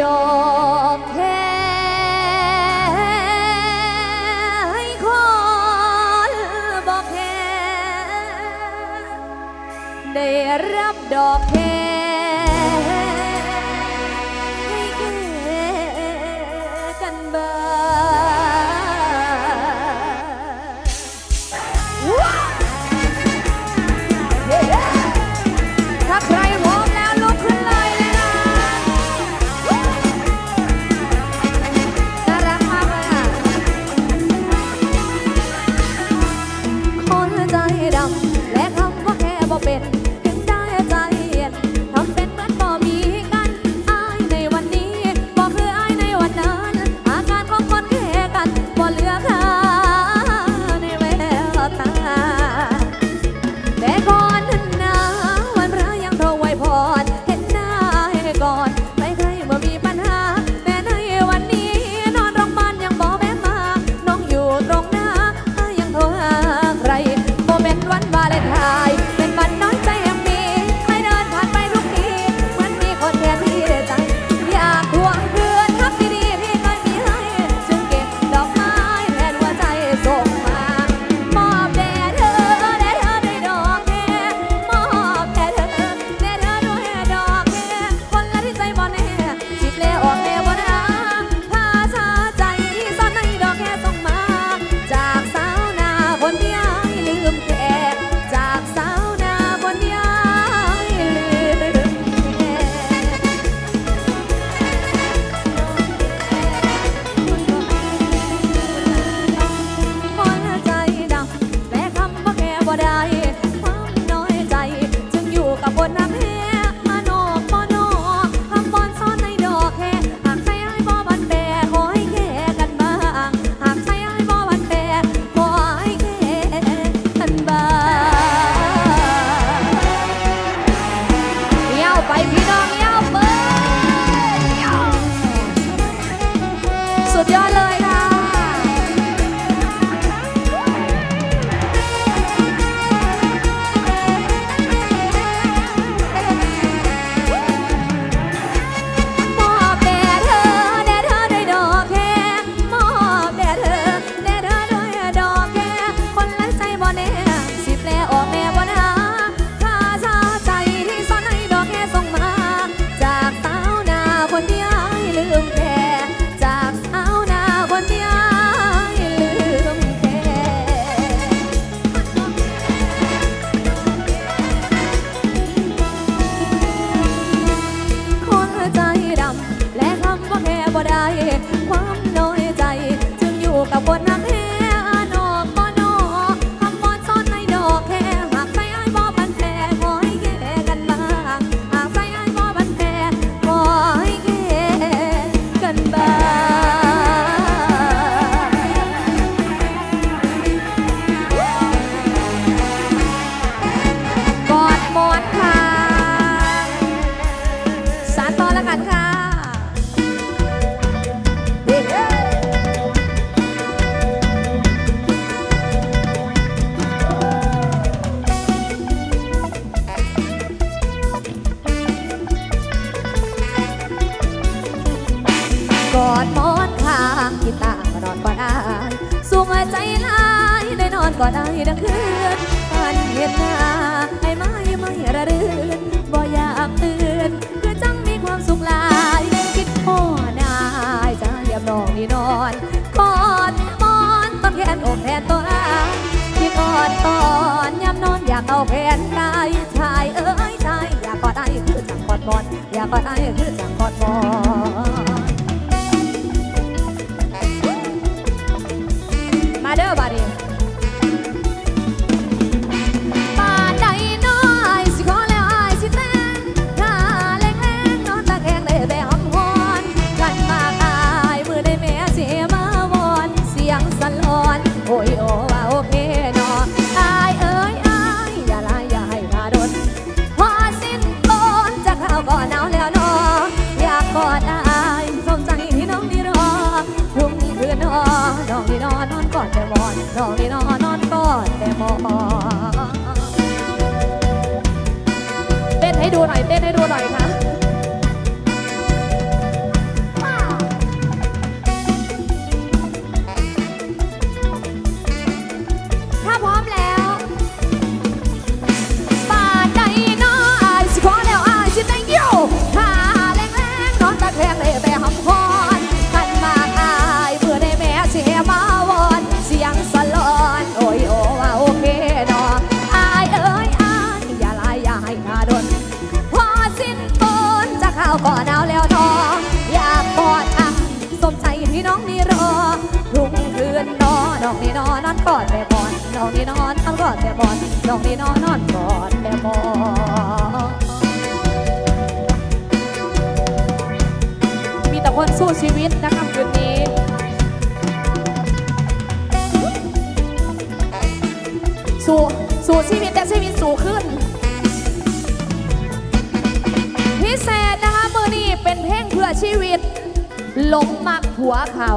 ดอกแคให้คนบอกแคได้รับดอกแคให้แก่กันบ้างาแผ่นกายชายเอ้ยชายอยากกอดไอ้คือจังกอดบอลอย่ากอดไอ้คือจังกอดบอล เต้นให้ดูหน่อยเต้นให้ดูหน่อยาวก็หนาวแล้วทออยากกอดอะสมใจให้น้องนี่รอรุ่งเรือนนอนน้องนี่นอนนอนกอดแบบบอนน้องนี่นอนนอนกอดแบบบอนน้องนี่นอนนอนกอดแบบบอนมีแต่คนสู้ชีวิตนะคะคืนนี้สู้สู้ชีวิตแต่ชีวิตสู้ เป็นเพลงเพื่อชีวิต หลงมักผัวเขา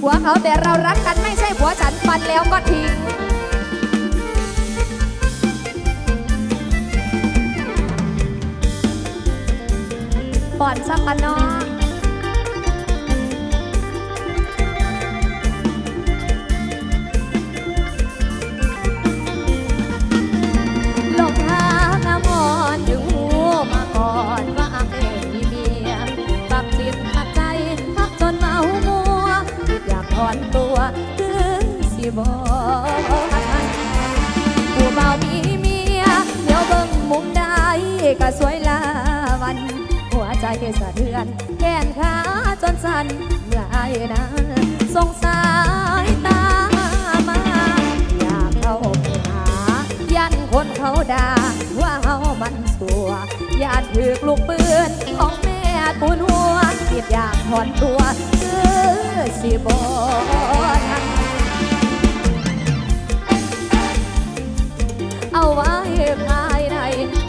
ผัวเขาแต่เรารักกันไม่ใช่ผัวฉันฟันแล้วก็ทิ้งป่อนสักกันเนาะ ก็สวยลาวัน หัวใจสะเทือน แขนขาจนสั่นเมื่อไอายนั้นสงสายตามา อยากเข้าไปหายันคนเขาด่าว่าเฮามันสัวญาติถือลูกปืนของแม่ปูนหัวคิดอยากถอนตัวคือสิบอทันเอาไว้ภา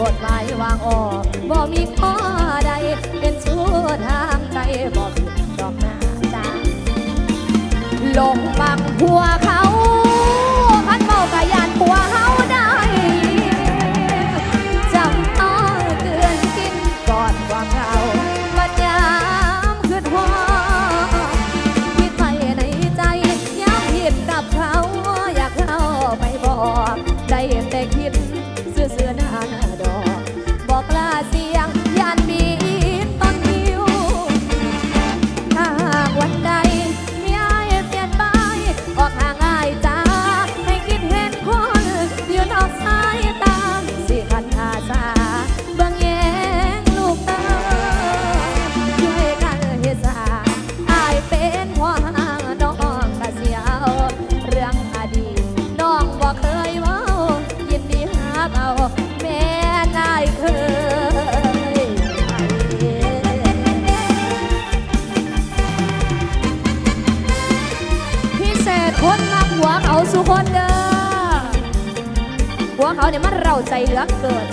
กฎหมายวางออกบ่มีข้อใด เป็นชู้ทางใจบ่ผิดดอกหน้าตาลงบังหัวค่ะ ดีหาเอาแม่นายเคยพิเศษคนมักหัวเขาสุคนเด้อหัวเขาเนี่ยมันเราใจเหลือเกิน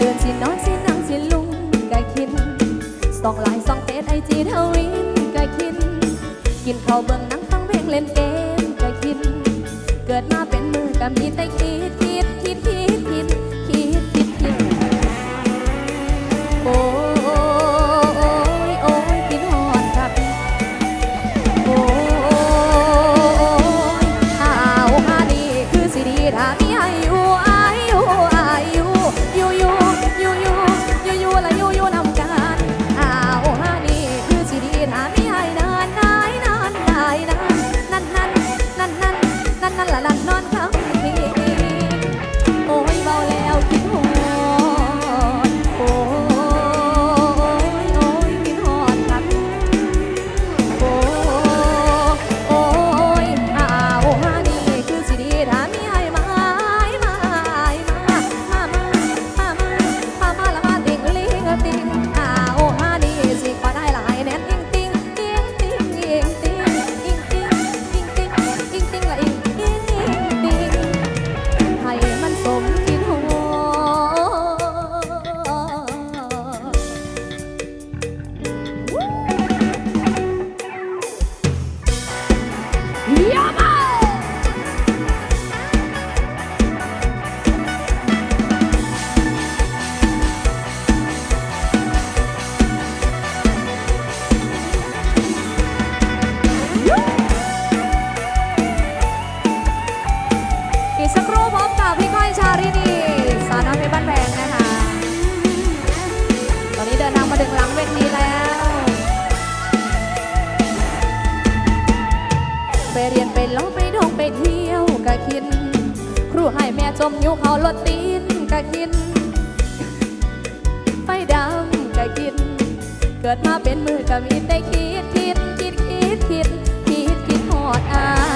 เดือนสิน้อยสินางสิลุงไก่คินส่องลายส่องเตสไอจีเทวินไก่คิน กินข้าวเบิ่งนั่งฟังเพลงเล่นเกมไก่คิน เกิดมาเป็นมือกัมีแต่คิดคิดคิดคิดังเวทีแล้ว ไปเรียนไปลองไปดองไปเที่ยวกะคิน ครูให้แม่จมยุเขาลดตีนกะคิน ไปดำกะคิน เกิดมาเป็นมือก็มีแต่คิดคิดคิดคิดคิดคิดคิดหอดอา